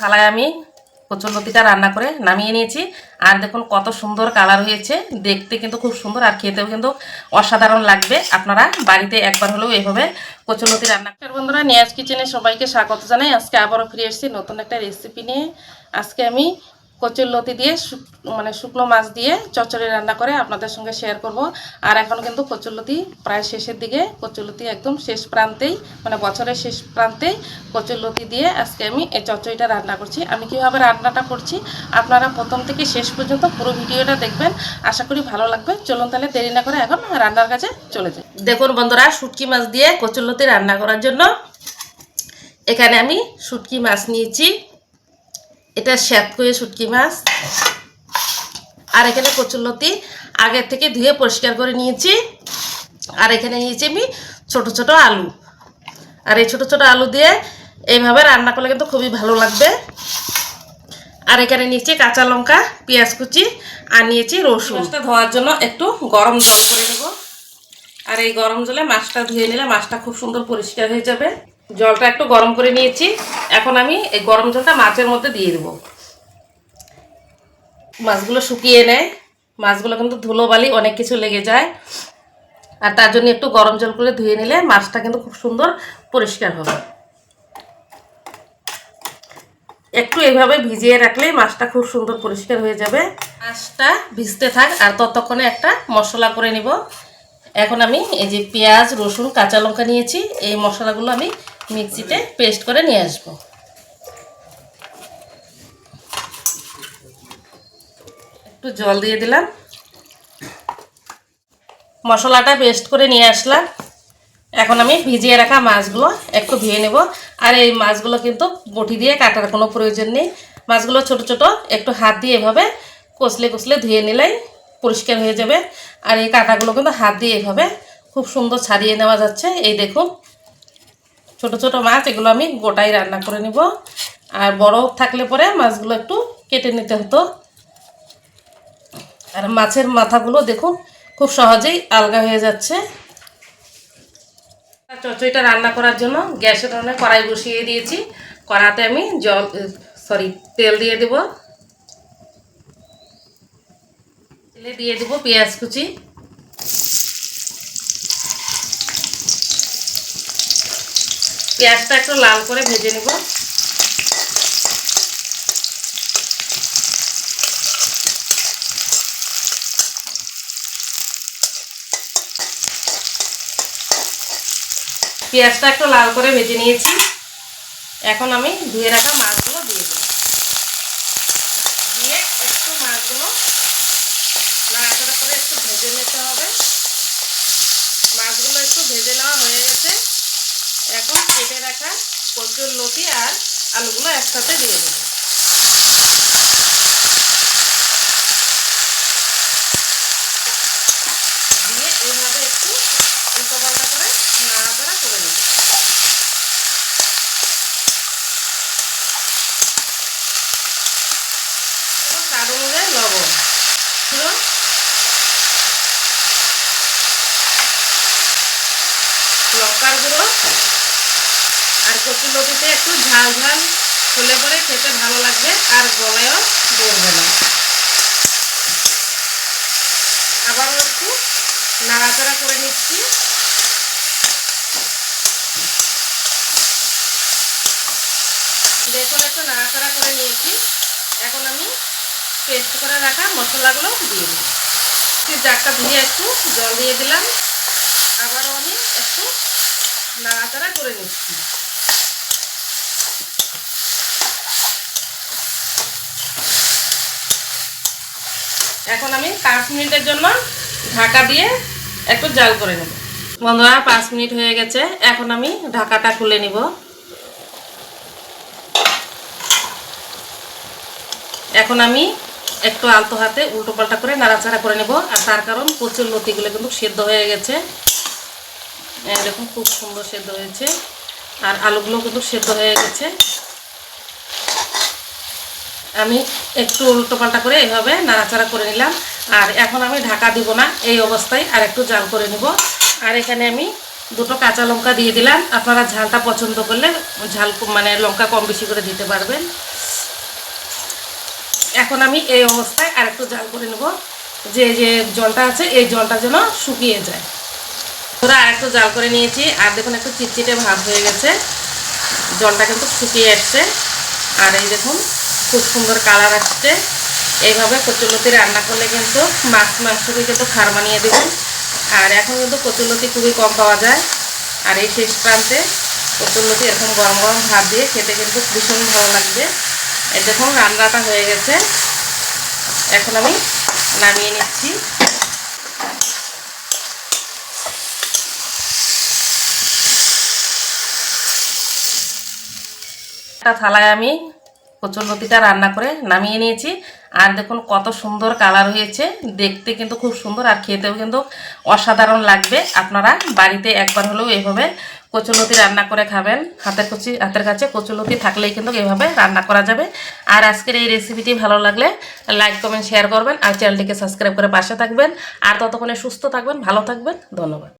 থালায় আমি কচুরলতিটা রান্না করে নামিয়ে নিয়েছি। আর দেখুন কত সুন্দর কালার হয়েছে। দেখতে কিন্তু খুব সুন্দর আর খেতেও কিন্তু অসাধারণ লাগবে। আপনারা বাড়িতে একবার হলেও এইভাবে কচুরলতি রান্না করেন। বন্ধুরা, নিয়াজ কিচেনে সবাইকে স্বাগত জানাই। আজকে আবারও ফিরে এসেছি নতুন একটা রেসিপি নিয়ে। আজকে আমি কচুরলতি দিয়ে শুক- মানে শুকনো মাছ দিয়ে চচ্চড়ি রান্না করে আপনাদের সঙ্গে শেয়ার করব। আর এখন কিন্তু কচুর লতি প্রায় শেষের দিকে, কচুর লতি একদম শেষ প্রান্তেই মানে বছরের শেষ প্রান্তেই কচুর লতি দিয়ে আজকে আমি এই চচড়িটা রান্না করছি। আমি কীভাবে রান্নাটা করছি আপনারা প্রথম থেকে শেষ পর্যন্ত পুরো ভিডিওটা দেখবেন। আশা করি ভালো লাগবে। চলুন তাহলে দেরি না করে এখন রান্নার কাছে চলে যাই। দেখুন বন্ধুরা, শুটকি মাছ দিয়ে কচুরলতি রান্না করার জন্য এখানে আমি শুটকি মাছ নিয়েছি। এটা শ্যাত করে শুটকি মাছ। আর এখানে কচুরলতি আগের থেকে ধুয়ে পরিষ্কার করে নিয়েছি। আর এখানে নিয়েছি আমি ছোট ছোট আলু। আর এই ছোট ছোট আলু দিয়ে এইভাবে রান্না করলে কিন্তু খুবই ভালো লাগবে। আর এখানে নিয়েছি কাঁচা লঙ্কা, পেঁয়াজ কুচি, আর নিয়েছি রসুন। মাছটা ধোয়ার জন্য একটু গরম জল করে দেব। আর এই গরম জলে মাছটা ধুয়ে নিলে মাছটা খুব সুন্দর পরিষ্কার হয়ে যাবে। জলটা একটু গরম করে নিয়েছি। এখন আমি এই গরম জলটা মাছের মধ্যে দিয়ে দেবো। মাছগুলো শুকিয়ে নেয়। মাছগুলো কিন্তু ধুলো বালি অনেক কিছু লেগে যায়। আর তার জন্য একটু গরম জল করে ধুয়ে নিলে মাছটা কিন্তু খুব সুন্দর পরিষ্কার হবে। একটু এভাবে ভিজিয়ে রাখলেই মাছটা খুব সুন্দর পরিষ্কার হয়ে যাবে। মাছটা ভিজতে থাক আর ততক্ষণে একটা মশলা করে নিব। এখন আমি এই যে পেঁয়াজ, রসুন, কাঁচা লঙ্কা নিয়েছি। এই মশলাগুলো আমি মিক্সিতে পেস্ট করে নিয়ে আসব। একটু জল দিয়ে দিলাম। মশলাটা পেস্ট করে নিয়ে আসলাম। এখন আমি ভিজিয়ে রাখা মাছগুলো একটু ধুয়ে নেব। আর এই মাছগুলো কিন্তু বটি দিয়ে কাটার কোনো প্রয়োজন নেই। মাছগুলো ছোট ছোট একটু হাত দিয়ে এভাবে কষলে কষলে ধুয়ে নিলেই পরিষ্কার হয়ে যাবে। আর এই কাঁটাগুলো কিন্তু হাত দিয়ে এভাবে খুব সুন্দর ছাড়িয়ে নেওয়া যাচ্ছে। এই দেখুন ছোট ছোট মাছ, এগুলো আমি গোটাই রান্না করে নিব। আর বড় থাকলে পরে মাছগুলো একটু কেটে নিতে হতো। আর মাছের মাথাগুলো দেখুন, খুব সহজেই আলগা হয়ে যাচ্ছে। চচড়িটা রান্না করার জন্য গ্যাসের ধরনের কড়াই বসিয়ে দিয়েছি। কড়াতে আমি জল সরি, তেল দিয়ে দেব। তেলে দিয়ে দেব পেঁয়াজ কুচি। পেঁয়াজটা একটু লাল করে ভেজে নেব। পেঁয়াজটা একটু লাল করে ভেজে নিয়েছি। এখন আমি ধুয়ে রাখা মাছগুলো দিয়ে দেব। দিয়ে একটু মাছগুলো নাড়াচাড়া করে একটু ভেজে নিতে হবে। মাছগুলো একটু ভেজে নেওয়া হয়ে গেছে। এখন কেটে রাখা কচুর লতি আর আলুগুলো একসাথে দিয়ে দেবো। দিয়ে এইভাবে একটু উল্টো পাল্টা করে নাড়াচাড়া করে দেবো স্বাদ অনুযায়ী লবণ লঙ্কার গুঁড়ো আর কচুর লতিতে একটু ঝাল ঝাল হলে পরে খেতে ভালো লাগবে আর গলায়ও ধরবে না। আবারও একটু নাড়াচাড়া করে নিচ্ছি। দেখুন, একটু নাড়াচাড়া করে নিয়েছি। এখন আমি পেস্ট করে রাখা মশলাগুলো দিয়ে দিই। জারটা ধুয়ে একটু জল দিয়ে দিলাম। আবারও আমি একটু নাড়াচাড়া করে নিচ্ছি। এখন আমি পাঁচ মিনিটের জন্য ঢাকা দিয়ে একটু জাল করে নেব। বন্ধুরা, পাঁচ মিনিট হয়ে গেছে। এখন আমি ঢাকাটা খুলে নিব। এখন আমি একটু আলতো হাতে উল্টো পাল্টা করে নাড়াচাড়া করে নেব। আর তার কারণ প্রচুর লতিগুলো কিন্তু সেদ্ধ হয়ে গেছে। এরকম খুব সুন্দর সেদ্ধ হয়েছে। আর আলুগুলো কিন্তু সেদ্ধ হয়ে গেছে। আমি একটু উল্টো পাল্টা করে এইভাবে নাড়াচাড়া করে নিলাম। আর এখন আমি ঢাকা দিব না, এই অবস্থায় আর একটু জাল করে নেব। আর এখানে আমি দুটো কাঁচা লঙ্কা দিয়ে দিলাম। আপনারা ঝালটা পছন্দ করলে ঝাল মানে লঙ্কা কম বেশি করে দিতে পারবেন। এখন আমি এই অবস্থায় আর একটু জাল করে নেব। যে যে জলটা আছে, এই জলটা যেন শুকিয়ে যায়। ওরা আর একটু জাল করে নিয়েছি। আর দেখুন, একটু চিটচিটে ভাব হয়ে গেছে। জলটা কিন্তু শুকিয়ে আসছে। আর এই দেখুন খুব সুন্দর কালার আসছে। এইভাবে কচুলতি রান্না করলে কিন্তু মাছ মাংসকে কিন্তু খার বানিয়ে দেবেন আর এখন কিন্তু কচুলতি খুবই কম পাওয়া যায়। আর এই শেষ প্রান্তে কচুলতি এরকম গরম গরম ভাত দিয়ে খেতে কিন্তু ভীষণ ভালো লাগবে। এই দেখুন, রান্নাটা হয়ে গেছে। এখন আমি নামিয়ে নিচ্ছি। থালায় আমি কচুরলতিটা রান্না করে নামিয়ে নিয়েছি। আর দেখুন কত সুন্দর কালার হয়েছে। দেখতে কিন্তু খুব সুন্দর আর খেতেও কিন্তু অসাধারণ লাগবে। আপনারা বাড়িতে একবার হলেও এভাবে কচুরলতি রান্না করে খাবেন। হাতের কচি হাতের কাছে কচুরলতি থাকলেই কিন্তু এভাবে রান্না করা যাবে। আর আজকের এই রেসিপিটি ভালো লাগলে লাইক কমেন্ট শেয়ার করবেন। আর চ্যানেলটিকে সাবস্ক্রাইব করে পাশে থাকবেন। আর ততক্ষণে সুস্থ থাকবেন, ভালো থাকবেন। ধন্যবাদ।